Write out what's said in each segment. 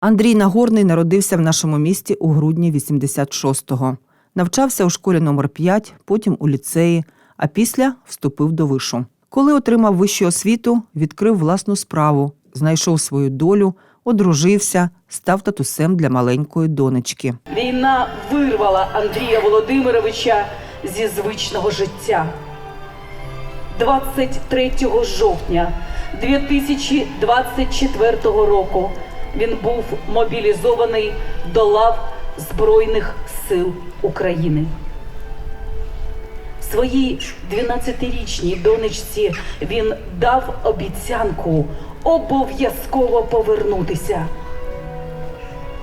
Андрій Нагорний народився в нашому місті у грудні 86-го. Навчався у школі номер 5, потім у ліцеї, а після вступив до вишу. Коли отримав вищу освіту, відкрив власну справу, знайшов свою долю, одружився, став татусем для маленької донечки. Війна вирвала Андрія Володимировича зі звичного життя. 23 жовтня 2024 року він був мобілізований до лав Збройних сил України. Своїй 12-річній донечці він дав обіцянку обов'язково повернутися.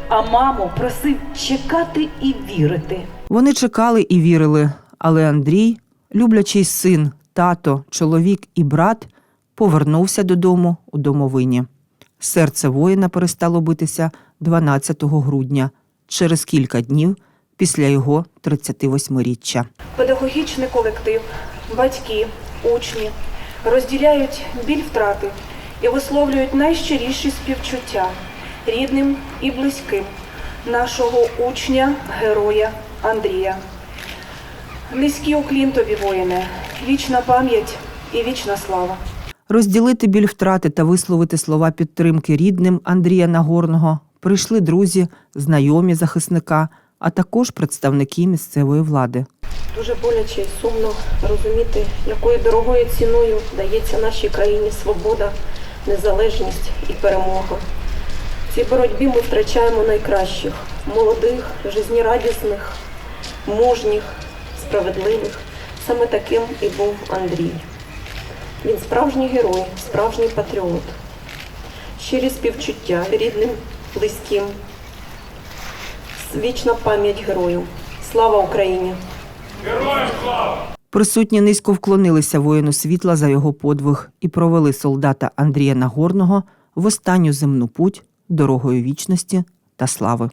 А маму просив чекати і вірити. Вони чекали і вірили, але Андрій, люблячий син, тато, чоловік і брат, повернувся додому у домовині. Серце воїна перестало битися 12 грудня, через кілька днів після його 38-річчя. Педагогічний колектив, батьки, учні розділяють біль втрати і висловлюють найщиріші співчуття рідним і близьким нашого учня, героя Андрія. Низький уклін тобі, воїне, вічна пам'ять і вічна слава. Розділити біль втрати та висловити слова підтримки рідним Андрія Нагорного прийшли друзі, знайомі захисника, а також представники місцевої влади. Дуже боляче і сумно розуміти, якою дорогою ціною дається нашій країні свобода, незалежність і перемога. В цій боротьбі ми втрачаємо найкращих, молодих, жизнерадісних, мужніх, справедливих. Саме таким і був Андрій. Він справжній герой, справжній патріот. Щирі співчуття рідним, близьким. Вічна пам'ять герою. Слава Україні! Героям слава! Присутні низько вклонилися воїну світла за його подвиг і провели солдата Андрія Нагорного в останню земну путь дорогою вічності та слави.